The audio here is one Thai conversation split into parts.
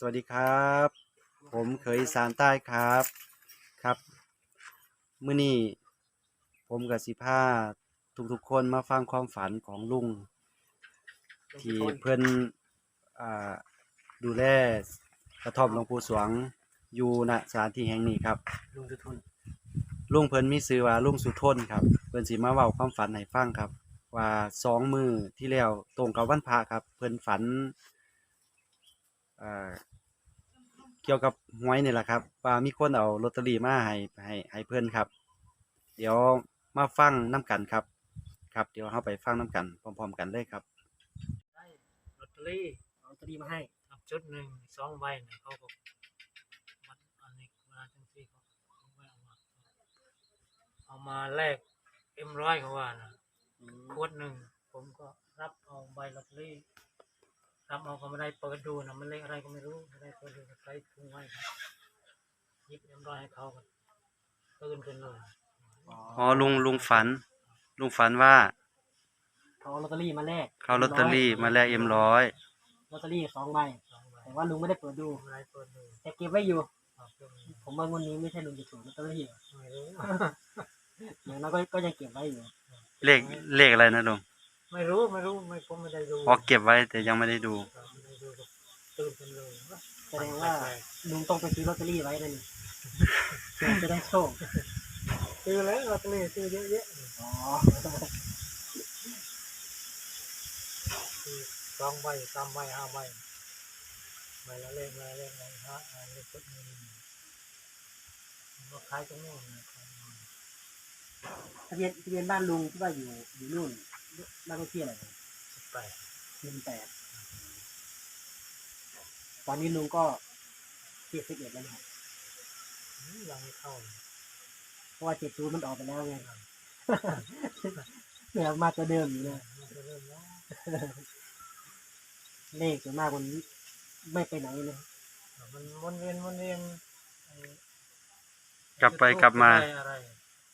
สวัสดีครับ ผมเคยสานใต้ครับครับมื้อนี้ผมกับสิพาทุกๆคนมาฟังความฝันของลุง ที่เพิ่นอดูแลกระท่อมหลวงปู่สวงอยู่ณสถานที่แห่งนี้ครับ ลุงสุทุนลุงเพิ่นมีชื่อว่าลุงสุทนครับ เพิ่นสิมาเว้าความฝันให้ฟังครับ ว่าสองมือที่แล้วตรงกับวันพระครับ เพิ่นฝัน อ่าเกี่ยวกับหวยนี่แหละครับว่ามีคนเอาลอตเตอรี่มาให้ให้ให้เพิ่นครับ เดี๋ยวมาฟังน้กันครับ ครับ เดี๋ยวเราไปฟังน้กัน พร้อม ๆ กันเลยครับ ได้ลอตเตอรี่เอาลอตเตอรี่มาให้ครับชุดหนึ่งสองใบเนี่ยเขาก็มันอันนี้มาจังซี่เขาเขาไม่เอามาเอามาแลกเอ็มร้อยเขาว่านะขวดหนึ่งผมก็รับเอาใบลอตเตอรี่ รับเอาก็ไม่ได้เปิดดูนะมันเลขอะไรก็ไม่รู้ไม่ได้เปิดดูก็ใส่ถุงไว้ครับหยิบเอ็มร้อยให้เขาก็ตื่นขึ้นเลยอ๋อลุงลุงฝัน ลุงฝันว่าเขาเอาลอตเตอรี่มาแลกเขาลอตเตอรี่มาแลกเอ็มร้อยลอตเตอรี่สองใบสองใบแต่ว่าลุงไม่ได้เปิดดูไม่ได้เปิดดูแต่เก็บไว้อยู่ครับช่วงนี้ผมว่างวดนี้ไม่ใช่ลุงจะถูกลอตเตอรี่ไม่รู้อย่างนั้นก็ก็ยังเก็บไว้อยู่เลขเลขอะไรนะลุง ไม่รู้ไม่รู้ไม่ผมไม่ได้ดูอ๋อเก็บไว้แต่ยังไม่ได้ดูครับไม่ได้ดูก็ตื่นกันเลยแสดงว่าลุงต้องไปซื้อลอตเตอรี่ไว้นั่นนี่เพื่อจะได้โชคซื้อแล้วลอตเตอรี่ซื้อเยอะแยะอ๋อซื้อสองใบสามใบห้าใบใบละเลขใบละเลขใบละห้าอันเลขชุดหนึงก็ขายตรงนู้นนะขายตรงนู้นทะเบียนทะเบียนบ้านลุงที่ว่าอยู่อยู่นู่น บ้านเลขที่อะไรสิบแปดหนึ่งแปดตอนนี้ลุงก็เจ็ดสิบเอ็ดแล้วนะครับอืมยังไม่เข้าเลยเพราะว่าเจ็ดศูนย์มันออกไปแล้วไงเหลือมาตัวเดิมอยู่เลยมันจะเริ่มแล้วเลขส่วนมากมันไม่ไปไหนเลยมันวนเวียนวนเวียนไอ้กลับไปกลับมาได้อะไร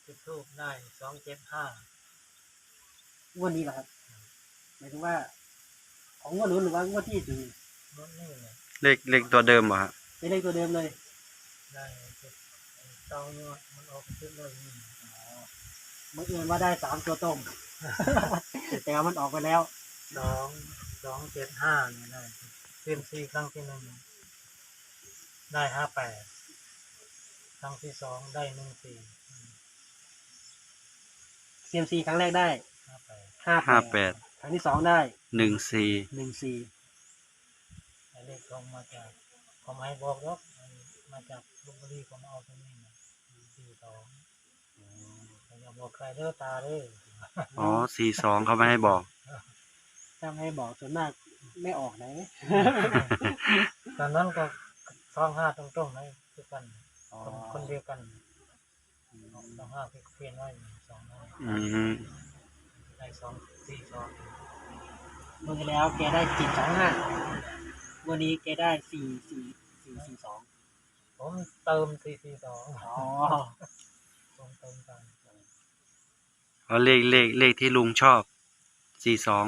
จุดทูบได้สองเจ็ดห้า งวดนี้เหรอครับ หมายถึงว่า ของงวดนู้นหรือว่างวดที่ถึงรถนี่เนี่ยเลขเลขตัวเดิมเหรอฮะเป็นเลขตัวเดิมเลยได้จุดไอ้เตาเนี่ยมันออกชุดเลยนี่เมื่อเอินว่าได้สามตัวตรง แต่ว่ามันออกไปแล้ว สองสองเจ็ดห้าเนี่ยได้เล่นซีครั้งที่หนึ่งได้ห้าแปดครั้งที่สองได้หนึ่งสี่เซียมซีครั้งแรกได้ ห้าแปดห้าห้าแปดครั้งที่สองได้หนึ่งสี่หนึ่งสี่ไอ้เลขของมาจากเขาไม่ให้บอกหรอกไอ้มาจากลพบุรีเขามาเอาตรงนี้นะสี่สองแต่อย่าบอกใครเด้อตาเด้ออ๋อสี่สองเขาไม่ให้บอกถ้าไม่ให้บอกส่วนมากไม่ออกไหนตอนนั้นก็สองห้าตรงๆนะคือกันอ๋อคนคนเดียวกันสองห้าเพียนไว้สองห้าอืม ได้สองสี่สองเมื่อที่แล้วแกได้จิตสองห้าวันนี้แกได้สี่สี่สี่สี่สองผมเติมสี่สี่สองอ๋อผมเติมกันเอาเลขเลขเลขที่ลุงชอบสี่สอง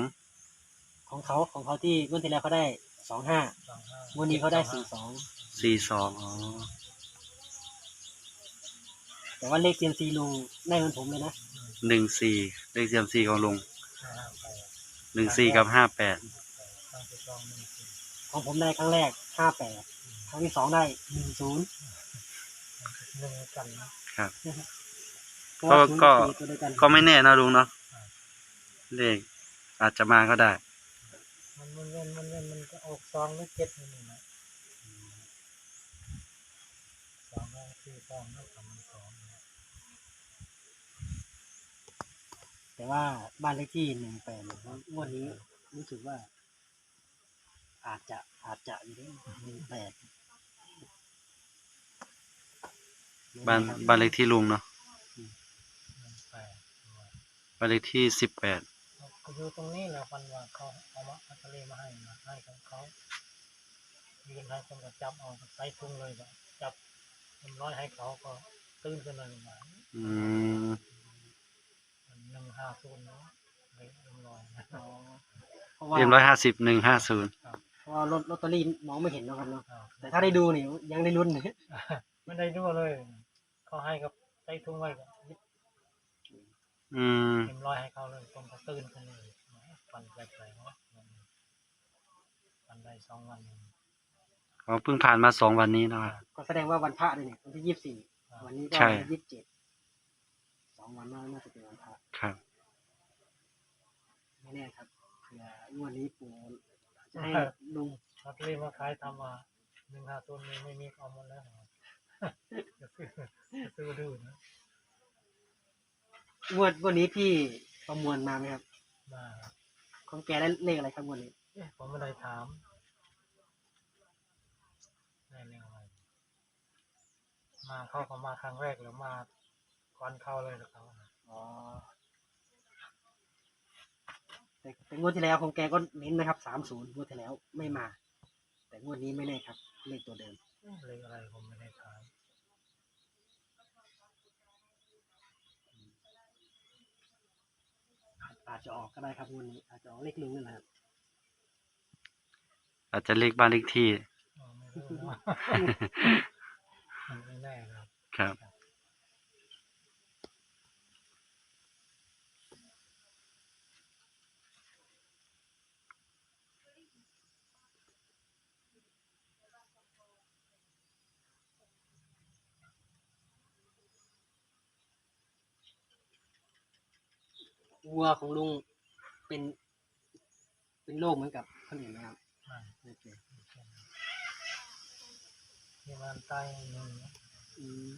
ของเขาของเขาที่เมื่อที่แล้วเขาได้สองห้าสองห้าวันนี้เขาได้สี่สองสี่สองอ๋อแต่ว่าเลขเซียมซีลุงได้เหมือนผมเลยนะ หนึ่งสี่เลขเซียมซีของลุงห้าห้าแปดหนึ่งสี่กับห้าแปดครั้งที่สองหนึ่งสี่ของผมได้ครั้งแรกห้าแปดครั้งที่สองได้หนึ่งศูนย์หนึ่งกันนะครับเพราะว่าศูนย์ก็สี่ตัวเดียวกันก็ไม่แน่นะลุงเนาะเลขอาจจะมาก็ได้ มันมันเว้นมันเว้นมันก็ออกสองหรือเจ็ดนี่นี่นะสองห้าสี่สองแล้วกับมันสองนะ แต่ว่าบ้านเลขที่หนึ่งแปดเนี่ยงวดนี้รู้สึกว่า อาจจะอาจจะอยู่ที่หนึ่งแปดบ้านบ้านเลขที่ลุงเนาะหนึ่งแปดตัวบ้านเลขที่สิบแปดก็อยู่ตรงนี้แหละฟันว่าเขาเอามาเอาทะเลมาให้มาให้ของเขายืนให้คนก็จับเอาใส่ทุ่งเลยก็จับเอ็มร้อยให้เขาก็ตื่นขึ้นมาเลยมาอืม หนึ่งห้าศูนย์เนาะเลยเอ็มร้อยนะอ๋อเพราะว่าเอ็มร้อยห้าสิบหนึ่งห้าศูนย์เเพราะว่าลอตลอตเตอรี่มองไม่เห็นเนาะครับเนาะอ่าแต่ถ้าได้ดูนี่ยังได้ลุ้นไม่ได้ดูเลย เขาให้กับใส่ถุงไว้ก็ยิบอืม เอ็มร้อยให้เขาเลยผมก็ตื่นขึ้นเลยฟันแปลกๆเนาะฟันได้สองวันเขาเพิ่งผ่านมาสองวันนี้นะครับ ก็แสดงว่าวันพระด้วยเนี่ยวันที่ยี่สิบสี่อ่าวันนี้ก็ใช่ วันที่ยี่สิบเจ็ดสองวันน่าน่าจะเป็นวันพระครับไม่แน่ครับ เผื่องวดนี้ปู่จะให้ลุงลอตเตอรี่มาขายทำมาหนึ่งห้าตัวนี้ไม่มีเอาหมดแล้วจะซื้อจะซื้อดื้อนะงวดงวดนี้พี่ประมวลมาไหมครับ มาของแกได้เลขอะไรครับงวดนี้เอ๊ะผมไม่ได้ถามได้เรื่องอะไรมาเข้าเขามาครั้งแรกหรือมาก่อนเข้าเลยหรือเขาอ๋อ แต่แต่งวดที่แล้วของแกก็เน้นนะครับสามศูนย์งวดที่แล้วไม่มา แต่งวดนี้ไม่แน่ครับเลขตัวเดิมเอ๊ะเลขอะไรผมไม่ได้ถามอาจจะออกก็ได้ครับงวดนี้อาจจะออกเลขลุงนี่แหละครับอาจจะเลขบ้านเลขที่ อ๋อไม่รู้นะ มันไม่แน่นะครับ ครับ วัวของลุงเป็น เป็นโรคเหมือนกับคนอื่นไหมครับไม่โอเคมีมันตายหนึ่งอืม